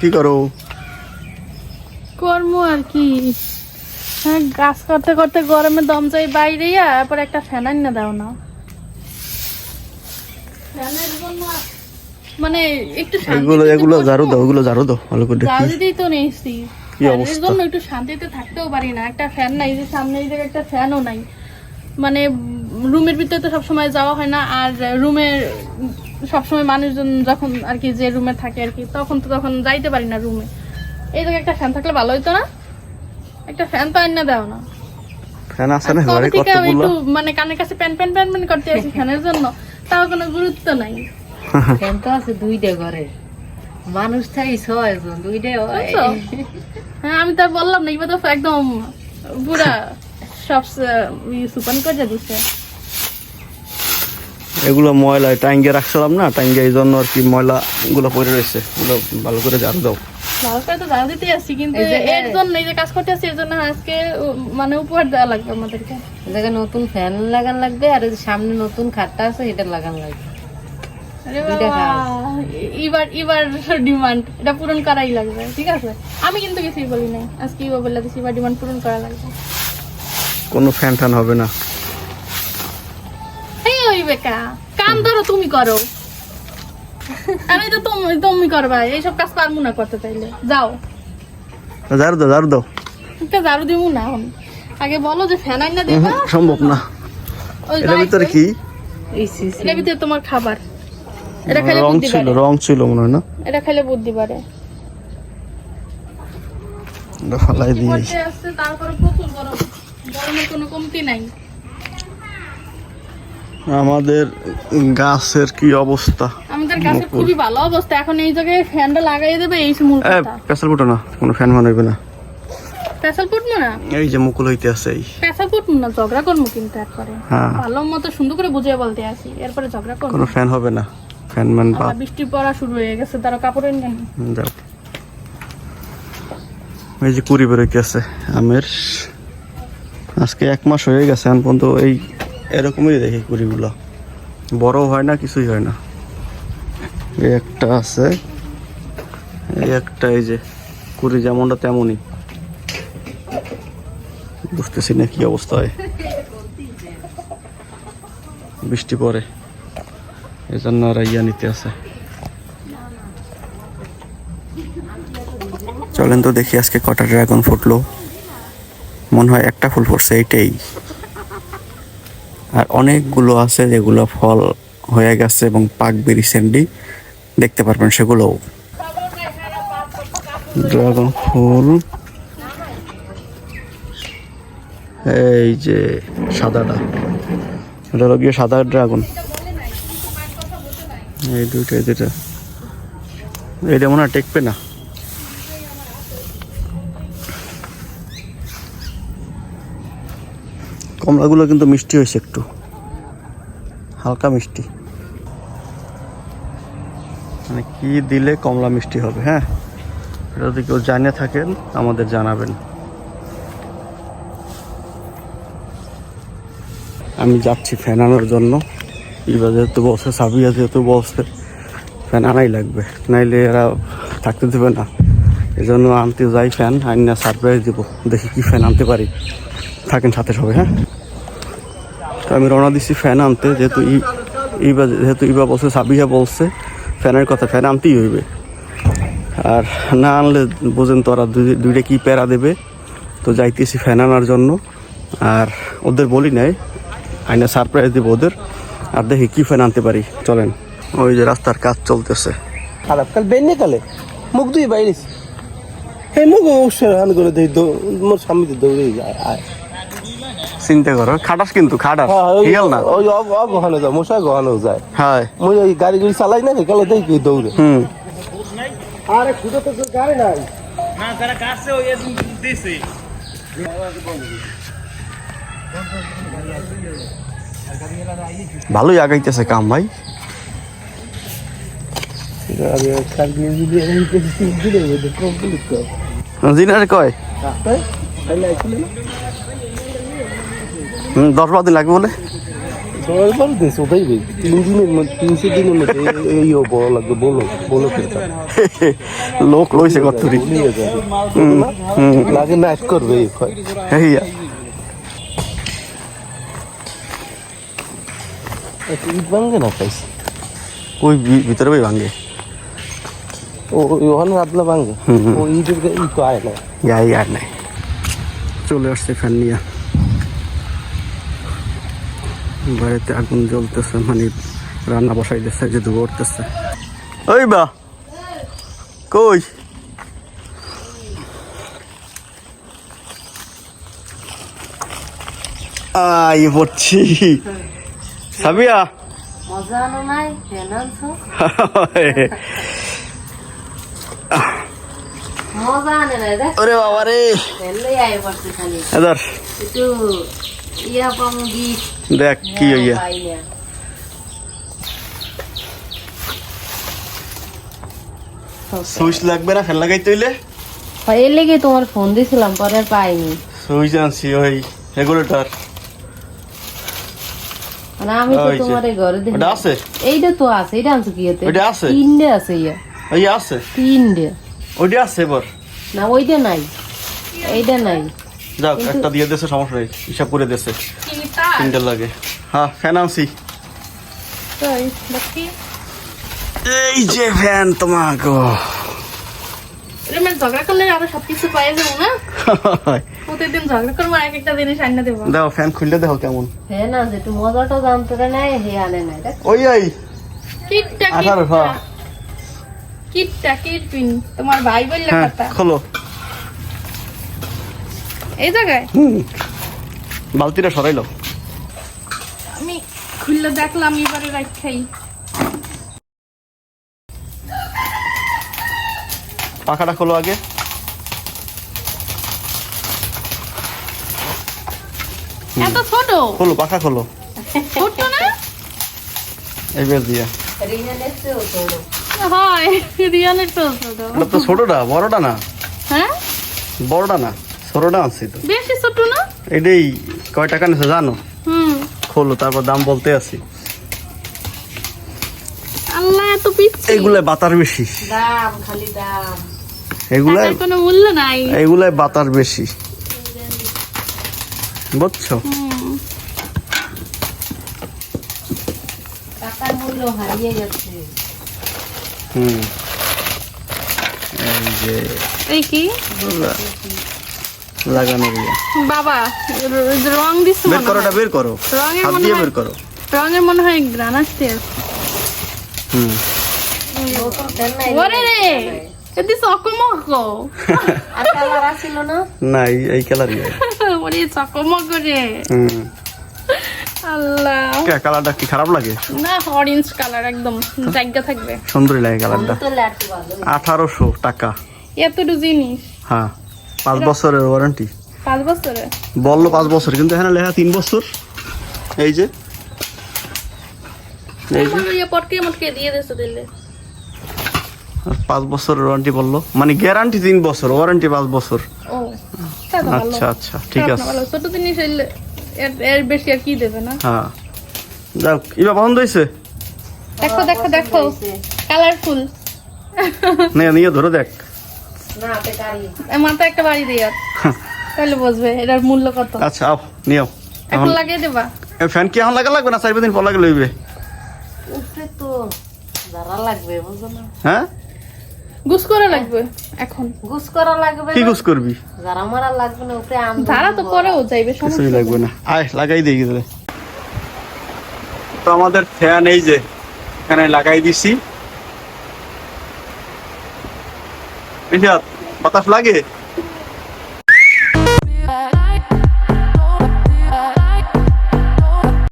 কি করো? কর্ম আর কি। হ্যাঁ গাছ করতে করতে গরমে দম যাই বাইরে তারপর একটা ফ্যান আনি না। দাও না মানে একটু এগুলো শান্তিতে এগুলো ঝাড়ু দাও এগুলো ঝাড়ু দাও ভালো করে দেখি। জালদিতেই তো নিয়েছি। কি অবস্থা? জন্য একটু শান্তিতে থাকতেও পারি না। একটা ফ্যান নাই যে সামনে এই একটা ফ্যানও নাই। মানে রুমের ভিতরে তো সবসময় যাওয়া হয় না আর রুমের সবসময় মানুষজন যখন আর কি যে রুমে থাকে আর কি তখন তো তখন যাইতে পারি না রুমে এই জায়গায় একটা ফ্যান থাকলে ভালো হতো না? একটা ফ্যান তো আইনা দাও না। ফ্যান আছে না? ঘরে কতগুলো মানে কানের কাছে প্যান প্যান প্যান প্যান করতে আছি ফ্যানের জন্য। তাও কোনো গুরুত্ব নাই। ফ্যান তো আছে দুইটা ঘরে। মানুষ থাই ছয়জন দুইটা হয়। হ্যাঁ আমি তো আর বললাম না এবার তো একদম পুরা সব সুপান করে দিচ্ছে এগুলো ময়লা টাঙ্গে রাখছিলাম না টাঙ্গে এই জন্য আর কি ময়লা গুলো পড়ে রয়েছে। এগুলো ভালো করে ঝাড়ু দাও। ভালো করে তো জানা দিতে আসছি কিন্তু এর জন্য এই যে কাজ করতে আসছি এর জন্য আজকে মানে উপহার দেওয়া লাগবে আমাদেরকে। দেখে নতুন ফ্যান লাগান লাগবে আর সামনে নতুন খাটটা আছে এটা লাগান লাগবে। আরে দুইটা বাবা এবার এবার ডিমান্ড এটা পূরণ করাই লাগবে ঠিক আছে? আমি কিন্তু কিছুই বলি নাই আজকে এবার ডিমান্ড পূরণ করা লাগবে। কোনো ফ্যান ট্যান হবে না। বেকা। কাম ধরো তুমি করো। আমি তো তুমি তুমি করবা। এইসব কাজ পারব না করতে চাইলে। যাও। ঝাড়ু দাও ঝাড়ু দাও। একটা ঝাড়ু দিব না আগে বলো যে ফ্যান আইনা দেবা। সম্ভব না। ওই এটার ভিতরে কি। এটার ভিতরে তোমার খাবার। এটা খাইলে রং ছিল রং ছিল মনে হয় না? এটা খাইলে বুদ্ধি পারে এটা ফালাই দিয়ে আসছে তারপরে প্রচুর গরম। গরমের কোনো কমতি নাই। আমাদের গাছের কি অবস্থা? আমাদের গাছের খুবই ভালো অবস্থা। এখন এই জায়গায় ফ্যানটা লাগাই দেবে এই মূল কথা। পেশাল ফুটো না কোনো ফ্যান মানাইবে না। পেশাল ফুটবো না? এই যে মুকুল হইতে আছে এই। পেশাল ফুটবো না ঝগড়া করব কিন্তু একবারে। হ্যাঁ। ভালো মতো সুন্দর করে বুঝিয়ে বলতে আসি এরপরে ঝগড়া করব। কোনো ফ্যান হবে না। ফ্যান ম্যান বা বৃষ্টি পড়া শুরু হয়ে গেছে তারা এই যে কুড়ি বেরোইতে আছে আমের। আজকে এক মাস হয়ে গেছে এখন পর্যন্ত এই এরকমই দেখি কুড়িগুলো। বড় হয় না, কিছুই হয় না। এই একটা আছে। এই একটা, এই যে কুড়ি যেমনটা তেমনই। বুঝতেছি না কি অবস্থা হয়। বৃষ্টি পড়ে। এই জন্য আর ইয়া নিতে আছে। চলেন তো দেখি আজকে কটা ড্রাগন ফুটলো। মনে হয় একটা ফুল ফুটছে, এইটাই। আর অনেকগুলো আছে যেগুলো ফল হয়ে গেছে এবং পাকবে রিসেন্টলি দেখতে পারবেন সেগুলোও। ড্রাগন ফুল। এই যে সাদাটা। এটা হলো গিয়ে সাদা ড্রাগন। এই দুইটা দুইটা এটা মনে হয় টেকবে না। কমলাগুলো কিন্তু মিষ্টি হয়েছে একটু। হালকা মিষ্টি। মানে কি দিলে কমলা মিষ্টি হবে হ্যাঁ? যদি কেউ জানে থাকেন, আমাদের জানাবেন। আমি যাচ্ছি ফ্যান আনার জন্য। ইবা যেহেতু বসে, সাবিয়া যেহেতু বলছে ফ্যান আনাই লাগবে। নাইলে এরা থাকতে দেবে না। এই জন্য আনতে যাই ফ্যান, আইন না সারপ্রাইজ দেবো। দেখি কি ফ্যান আনতে পারি। থাকেন সাথে সবাই হ্যাঁ? তো আমি রওনা দিচ্ছি ফ্যান আনতে যেহেতু ই ইবা যেহেতু ইবা বলছে সাবিহা বলছে ফ্যানের কথা ফ্যান আনতেই হইবে। আর না আনলে বোঝেন তো ওরা দুই- দুইটা কী প্যারা দেবে? তো যাইতেছি ফ্যান আনার জন্য। আর ওদের বলি নাই আইনা সারপ্রাইজ দেবো ওদের। আর দেখি কি ফ্যান আনতে পারি। চলেন। ওই যে রাস্তার কাজ চলতেছে। খারাপ। কাল বেনে কালে মুখ দুই বাইরিস হে মুখ অবশ্যই হান করে দেই দৌ- মোর সামনে দৌড়ে যায় আয়। চিন্তা করো খাটাস কিন্তু খাটাস হ্যাঁ, হিয়াল না। ওই অগহানো যায় মশা গহানো যায়। হ্যাঁ। মুই ওই গাড়ি গাড়ি চালাই না কালে দেই কি দৌড়ে? হুম। আরে খুদো তো গাড়ি নাই। ভালোই আগাইতেছে কাম ভাই। আরে কাল দিয়ে দিলে এই তো দিলে ওই কমপ্লিট কর জিনারে কয় তাই তাইলে আইছিল না হুম, দশ বারো দিন লাগবে বলে? ছয় বার দিন ওটাই তিন দিনের মধ্যে তিনশো দিনের মধ্যে এই- বড় লাগবে বলো বলো লোক লইছে নিয়ে লাগে নাচ করবে এই ইট ভাঙবে না খাইস ওই ভিতরে ওই ভাঙ্গে ও ওখানে রাতলা ভাঙবে ও ইটের গায়ে ই তো আয় না। আর নাই। চলে আসছে ফ্যান নিয়ে। বাড়িতে আগুন জ্বলতেছে মানে রান্না বসাই দিচ্ছে যে ধুয়ে উঠতেছে। ওই বা কই? আই পড়ছি সাবিয়া মজা আনো নাই ফ্যান মজা আনে নাই ওরে বাবা রে ইয়া পাম দেখ কি হইয়া? সুইচ লাগবে না ফ্যান লাগাইতে হইলে? এর লেগে তোমার ফোন দিছিলাম পরে আর পাইনি। সুইচ আনছি ওই রেগুলেটর আমি তো তোমার ঘরে দেখি। ওটা আছে? এইটা তো আছে এটা আনছো কি এতে ওইটা আছে? তিনটে আছে ইয়া। ওই আছে? তিনটে। ওইটা আছে এবার। না ওইটা নাই। এইটা নাই। যাক একটা দিয়ে দেছে সমস্যা নেই। হিসাব করে কি তিনটা লাগে। হ্যাঁ ফ্যান আনছি। এই যে ফ্যান তোমাকে। ঝগড়া করলে আরও সবকিছু পাই যাব না? প্রতিদিন ঝগড়া করব এক একটা জিনিস আইনা দেবো। দাও ফ্যান খুললে দেখো কেমন। হ্যাঁ ওই ওই আঠারো, হ্যাঁ। তোমার ভাই বললে হ্যাঁ খোলো। এই জায়গায়? হুম বালতিটা সরাইলো। আমি খুললে দেখলাম এবারে রাখাই পাখাটা খোলো আগে। এত ছোট? খোলো পাখা খোলো। ছোট না? এইবার দিয়া। হয় রিয়ানের তো ছোট। এটা তো ছোটটা বড়টা না। হ্যাঁ? বড়টা না। ছোটটা আনছি তো। বেশি ছোট না? এটাই কয় টাকা নিছে জানো? হুম। খোলো তারপর দাম বলতে আছি। আল্লাহ এত পিচ্ছি। এইগুলাই বাতার বেশি। দাম খালি দাম। এগুলাই কোনো মূল্য নাই। এইগুলাই বাতার বেশি। বুঝছ? হুম। টাকার মূল্য হারিয়ে যাচ্ছে হুম। এই যে এই কি? লাগানো ইয়ে। বাবা রং দিচ্ছে বের করো এটা বের করো। রঙের হাত মনে দিয়ে বের করো। রঙের মনে হয় গ্রান আসতে আছে। হুম। ওরে রে এদি আর কালার আসিল না? না এই কালারই ওরে চকমক রে। হুম। আল্লাহ। কে কালারটা কি খারাপ লাগে? না অরেঞ্জ কালার একদম জায়গা থাকবে। সুন্দরই লাগে কালারটা। তো ল্যাটু ভালো। আঠারোশো টাকা। এতটু জিনিস। হ্যাঁ। পাঁচ বছরের ওয়ারেন্টি পাঁচ বছরে বলল পাঁচ বছর কিন্তু এখানে লেখা তিন বছর। এই যে। এই যে। ইয়ে পটকে মটকে দিয়ে দিচ্ছে দিলে। পাঁচ বছরের ওয়ারেন্টি বলল। মানে গ্যারান্টি তিন বছর ওয়ারেন্টি পাঁচ বছর। আচ্ছা আচ্ছা ঠিক আছে। ছোট জিনিস এর- এর বেশি আর কি দেবে না? হ্যাঁ। যাক ইবা পছন্দ হয়েছে দেখো দেখো দেখো। কালারফুল নে নিয়ে ধরে দেখ। মাথা একটা বাড়ি দিয়ে তাহলে বুঝবে এটার মূল্য কত। আচ্ছা আও নিও। এখন লাগিয়ে দেবা। ফ্যান কি এখন লাগা লাগবে না? চার দিন পর লাগে লইবে উপরে তো যারা লাগবে বুঝো না। হ্যাঁ? গুস করে লাগবে এখন। গুছ করা লাগবে কি করবি? যারা মারা লাগবে না উপরে আম ধারা তো পরেও যাইবে সমস্যা লাগবে না। আয় লাগাই দিই গেলে তো আমাদের ফ্যান এই যে এখানে লাগাই দিছি। Lihat, patah lagi.